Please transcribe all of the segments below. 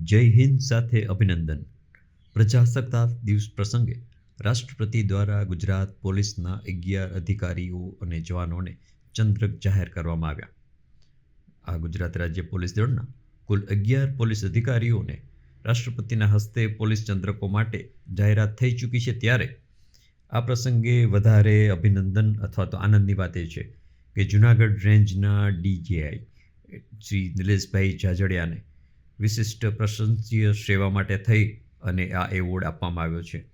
જય હિન્દ સાથે અભિનંદન. પ્રજાસત્તાક દિવસ પ્રસંગે રાષ્ટ્રપતિ દ્વારા ગુજરાત પોલીસના અગિયાર અધિકારીઓ અને જવાનોને ચંદ્રક જાહેર કરવામાં આવ્યા. આ ગુજરાત રાજ્ય પોલીસ દળના કુલ અગિયાર પોલીસ અધિકારીઓને રાષ્ટ્રપતિના હસ્તે પોલીસ ચંદ્રકો માટે જાહેરાત થઈ ચૂકી છે ત્યારે આ પ્રસંગે વધારે અભિનંદન અથવા તો આનંદની વાત એ છે કે જુનાગઢ રેન્જના ડીજીઆઈ શ્રી નિલેશભાઈ જાજડિયાને વિશિષ્ટ પ્રશંસીય સેવા માટે થઈ અને આ એવોર્ડ આપવામાં આવ્યો છે.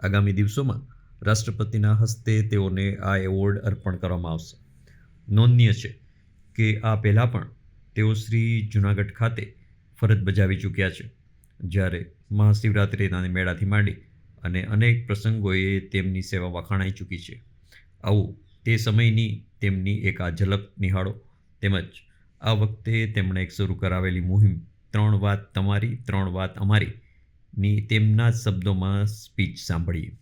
આગામી દિવસોમાં રાષ્ટ્રપતિના હસ્તે તેઓને આ એવોર્ડ અર્પણ કરવામાં આવશે. નોંધનીય છે કે આ પહેલાં પણ તેઓ શ્રી જુનાગઢ ખાતે ફરજ બજાવી ચૂક્યા છે. જ્યારે મહાશિવરાત્રિના મેળાથી માંડી અને અનેક પ્રસંગોએ તેમની સેવા વખાણાઈ ચૂકી છે. આવું તે સમયની તેમની એક આ ઝલક નિહાળો. તેમજ આ વખતે તેમણે એક શરૂ કરાવેલી મુહિમ ત્રણ વાત તમારી, ત્રણ વાત અમારી. ની તેમના શબ્દોમાં સ્પીચ સાંભળીએ.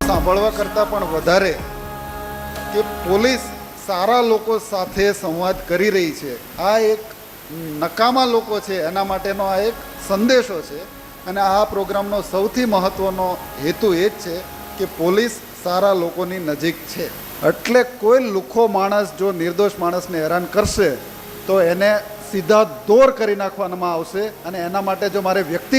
સાંભળવા કરતાં પણ વધારે કે પોલીસ સારા લોકો સાથે સંવાદ કરી રહી છે. આ એક નકામા લોકો છે, એના માટેનો આ એક સંદેશો છે. અને આ પ્રોગ્રામનો સૌથી મહત્ત્વનો હેતુ એ જ છે કે પોલીસ સારા લોકોની નજીક છે. એટલે કોઈ લુખો માણસ જો નિર્દોષ માણસને હેરાન કરશે, તો એને સીધા દોર કરી નાખવામાં આવશે અને એના માટે જો મારે વ્યક્તિ